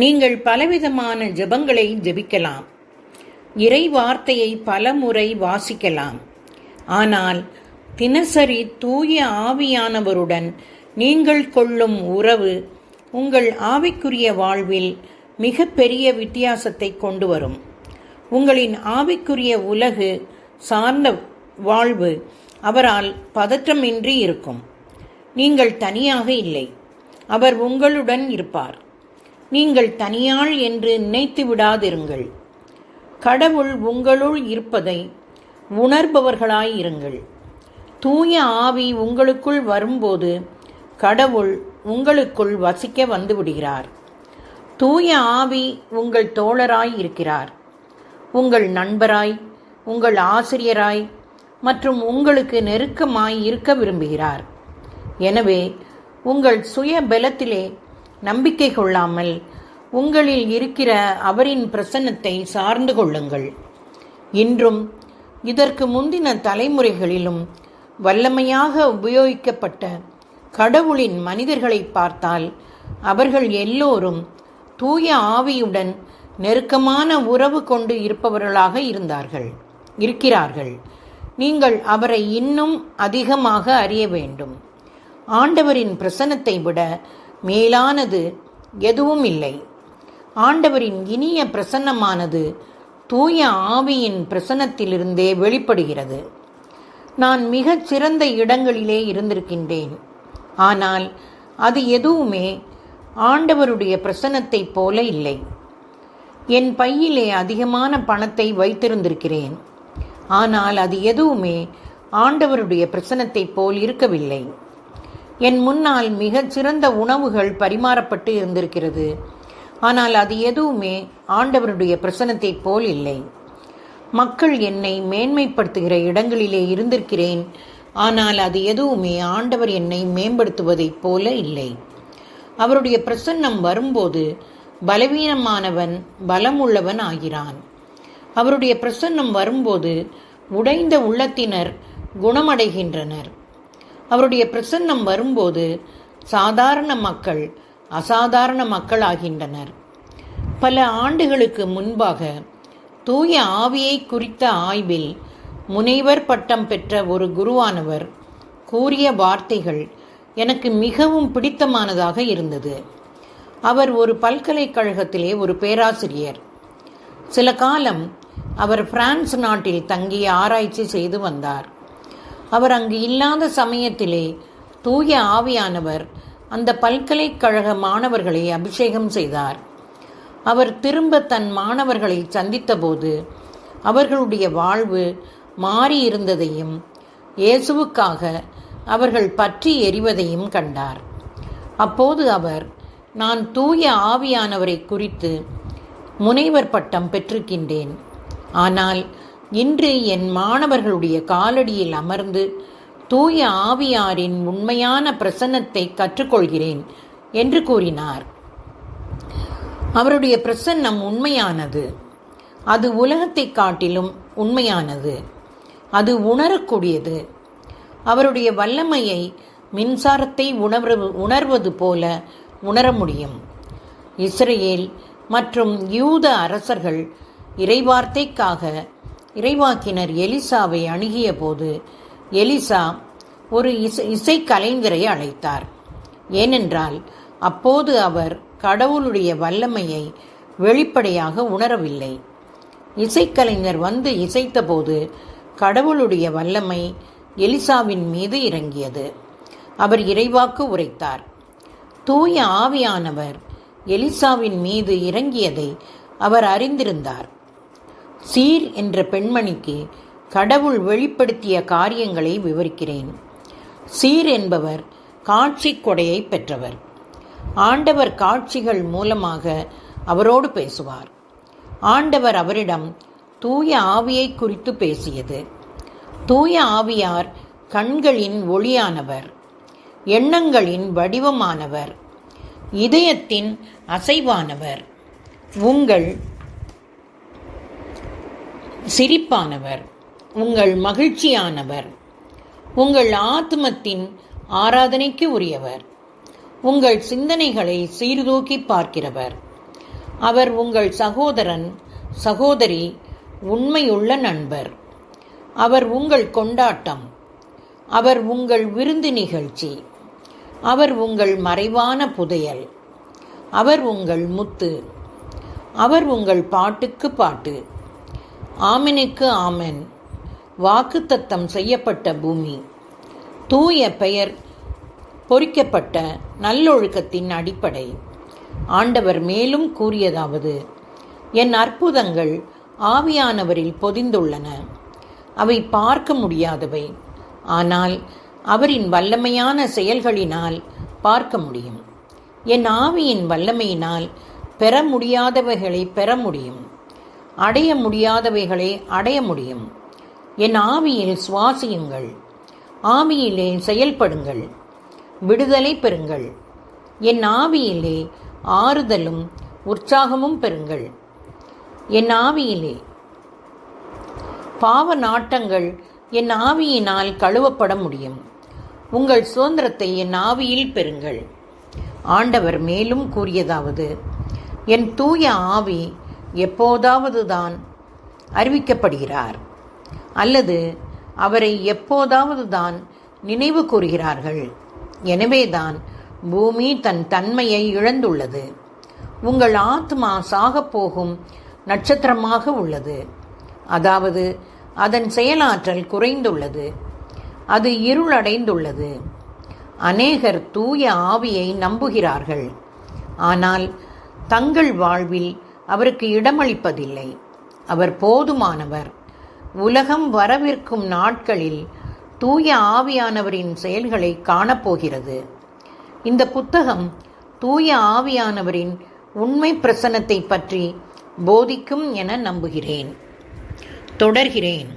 நீங்கள் பலவிதமான ஜெபங்களை ஜெபிக்கலாம். இறை வார்த்தையை பலமுறை வாசிக்கலாம். ஆனால் தினசரி தூய ஆவியானவருடன் நீங்கள் கொள்ளும் உறவு உங்கள் ஆவிக்குரிய வாழ்வில் மிக பெரிய வித்தியாசத்தை கொண்டு வரும். உங்களின் ஆவிக்குரிய உலகு சார்ந்த வாழ்வு அவரால் பதற்றமின்றி இருக்கும். நீங்கள் தனியாக இல்லை. அவர் உங்களுடன் இருப்பார். நீங்கள் தனியாள் என்று நினைத்து விடாதிருங்கள். கடவுள் உங்களுள் இருப்பதை உணர்பவர்களாய் இருங்கள். தூய ஆவி உங்களுக்குள் வரும்போது கடவுள் உங்களுக்குள் வசிக்க வந்துவிடுகிறார். தூய ஆவி உங்கள் தோழராய் இருக்கிறார். உங்கள் நண்பராய் உங்கள் ஆசிரியராய் மற்றும் உங்களுக்கு நெருக்கமாய் இருக்க விரும்புகிறார். எனவே உங்கள் சுய பலத்திலே நம்பிக்கை கொள்ளாமல் உங்களில் இருக்கிற அவரின் பிரசன்னத்தை சார்ந்து கொள்ளுங்கள். இன்றும் இதற்கு முந்தின தலைமுறைகளிலும் வல்லமையாக உபயோகிக்கப்பட்ட கடவுளின் மனிதர்களை பார்த்தால் அவர்கள் எல்லோரும் தூய ஆவியுடன் நெருக்கமான உறவு கொண்டு இருப்பவர்களாக இருந்தார்கள் இருக்கிறார்கள். நீங்கள் அவரை இன்னும் அதிகமாக அறிய வேண்டும். ஆண்டவரின் பிரசன்னத்தை விட மேலானது எதுவும் இல்லை ஆண்டவரின் இனிய பிரசன்னமானது தூய ஆவியின் பிரசன்னத்திலிருந்தே வெளிப்படுகிறது. நான் மிகச் சிறந்த இடங்களிலே இருந்திருக்கின்றேன். ஆனால் அது எதுவுமே ஆண்டவருடைய பிரசன்னத்தைப் போல இல்லை. என் பையிலே அதிகமான பணத்தை வைத்திருந்திருக்கிறேன். ஆனால் அது எதுவுமே ஆண்டவருடைய பிரசன்னத்தைப் போல் இருக்கவில்லை. என் முன்னால் மிகச் சிறந்த உணவுகள் பரிமாறப்பட்டு இருந்திருக்கிறது. ஆனால் அது எதுவுமே ஆண்டவருடைய பிரசன்னத்தைப் போல் இல்லை. மக்கள் என்னை மேன்மைப்படுத்துகிற இடங்களிலே இருந்திருக்கிறேன். ஆனால் அது எதுவுமே ஆண்டவர் என்னை மேம்படுத்துவதைப் போல இல்லை. அவருடைய பிரசன்னம் வரும்போது பலவீனமானவன் பலமுள்ளவன் ஆகிறான். அவருடைய பிரசன்னம் வரும்போது உடைந்த உள்ளத்தினர் குணமடைகின்றனர். அவருடைய பிரசன்னம் வரும்போது சாதாரண மக்கள் அசாதாரண மக்களாகின்றனர். பல ஆண்டுகளுக்கு முன்பாக தூய ஆவியை குறித்த ஆய்வில் முனைவர் பட்டம் பெற்ற ஒரு குருவானவர் கூறிய வார்த்தைகள் எனக்கு மிகவும் பிடித்தமானதாக இருந்தது. அவர் ஒரு பல்கலைக்கழகத்திலே ஒரு பேராசிரியர். சில காலம் அவர் பிரான்ஸ் நாட்டில் தங்கி ஆராய்ச்சி செய்து வந்தார். அவர் அங்கு இல்லாத சமயத்திலே தூய ஆவியானவர் அந்த பல்கலைக்கழக மாணவர்களை அபிஷேகம் செய்தார். அவர் திரும்ப தன் மாணவர்களை சந்தித்தபோது அவர்களுடைய வாழ்வு மாறியிருந்ததையும் இயேசுவுக்காக அவர்கள் பற்றி எறிவதையும் கண்டார். அப்போது அவர் நான் தூய ஆவியானவரை குறித்து முனைவர் பட்டம் பெற்றிருக்கின்றேன். ஆனால் இன்று என் மாணவர்களுடைய காலடியில் அமர்ந்து தூய ஆவியாரின் உண்மையான பிரசன்னத்தை கற்றுக்கொள்கிறேன் என்று கூறினார். அவருடைய பிரசன்னம் உண்மையானது. அது உலகத்தை காட்டிலும் உண்மையானது. அது உணரக்கூடியது. அவருடைய வல்லமையை மின்சாரத்தை உணர்வு உணர்வது போல உணர முடியும். இஸ்ரேல் மற்றும் யூத அரசர்கள் இறைவார்த்தைக்காக இறைவாக்கினர் எலிசாவை அணுகிய போது எலிசா ஒரு இசை இசைக்கலைஞரை அழைத்தார். ஏனென்றால் அப்போது அவர் கடவுளுடைய வல்லமையை வெளிப்படையாக உணரவில்லை. இசைக்கலைஞர் வந்து இசைத்தபோது கடவுளுடைய வல்லமை எலிசாவின் மீது இறங்கியது. அவர் இறைவாக்கு உரைத்தார். தூய ஆவியானவர் எலிசாவின் மீது இறங்கியதை அவர் அறிந்திருந்தார். சீர் என்ற பெண்மணிக்கு கடவுள் வெளிப்படுத்திய காரியங்களை விவரிக்கிறேன். சீர் என்பவர் காட்சி கொடையை பெற்றவர். ஆண்டவர் காட்சிகள் மூலமாக அவரோடு பேசுவார். ஆண்டவர் அவரிடம் தூய ஆவியை குறித்து பேசியது. தூய ஆவியார் கண்களின் ஒளியானவர் எண்ணங்களின் வடிவமானவர் இதயத்தின் அசைவானவர். உங்கள் சிரிப்பானவர் உங்கள் மகிழ்ச்சியானவர் உங்கள் ஆத்மத்தின் ஆராதனைக்கு உரியவர் உங்கள் சிந்தனைகளை சீர்தூக்கி பார்க்கிறவர். அவர் உங்கள் சகோதரன் சகோதரி உண்மையுள்ள நண்பர். அவர் உங்கள் கொண்டாட்டம். அவர் உங்கள் விருந்து நிகழ்ச்சி. அவர் உங்கள் மறைவான புதையல். அவர் உங்கள் முத்து. அவர் உங்கள் பாட்டுக்கு பாட்டு. ஆமனுக்கு ஆமென். வாக்குத்தத்தம் செய்யப்பட்ட பூமி. தூய பெயர் பொறிக்கப்பட்ட நல்லொழுக்கத்தின் அடிப்படை. ஆண்டவர் மேலும் கூறியதாவது என் அற்புதங்கள் ஆவியானவரில் பொதிந்துள்ளன. அவை பார்க்க முடியாதவை. ஆனால் அவரின் வல்லமையான செயல்களினால் பார்க்க முடியும். என் ஆவியின் வல்லமையினால் பெற முடியாதவைகளை பெற முடியும். அடைய முடியாதவைகளை அடைய முடியும். என் ஆவியில் சுவாசியுங்கள். ஆவியிலே செயல்படுங்கள். விடுதலை பெறுங்கள். என் ஆவியிலே ஆறுதலும் உற்சாகமும் பெறுங்கள். என் ஆவியிலே பாவ நாட்டங்கள் என் ஆவியினால் கழுவப்பட முடியும். உங்கள் சுதந்திரத்தை என் ஆவியில் பெறுங்கள். ஆண்டவர் மேலும் கூறியதாவது என் தூய ஆவி எப்போதாவது தான் அறிவிக்கப்படுகிறார் அல்லது அவரை எப்போதாவது தான் நினைவு கூறுகிறார்கள். எனவேதான் பூமி தன் தன்மையை இழந்துள்ளது. உங்கள் ஆத்மா சாகப்போகும் நட்சத்திரமாக உள்ளது. அதாவது அதன் செயலாற்றல் குறைந்துள்ளது. அது இருளடைந்துள்ளது அநேகர் தூய ஆவியை நம்புகிறார்கள். ஆனால் தங்கள் வாழ்வில் அவருக்கு இடமளிப்பதில்லை. அவர் போதுமானவர். உலகம் வரவிருக்கும் நாட்களில் தூய ஆவியானவரின் செயல்களை காணப்போகிறது. இந்த புத்தகம் தூய ஆவியானவரின் உண்மை பிரசனத்தை பற்றி போதிக்கும் என நம்புகிறேன். தொடர்கிறேன்.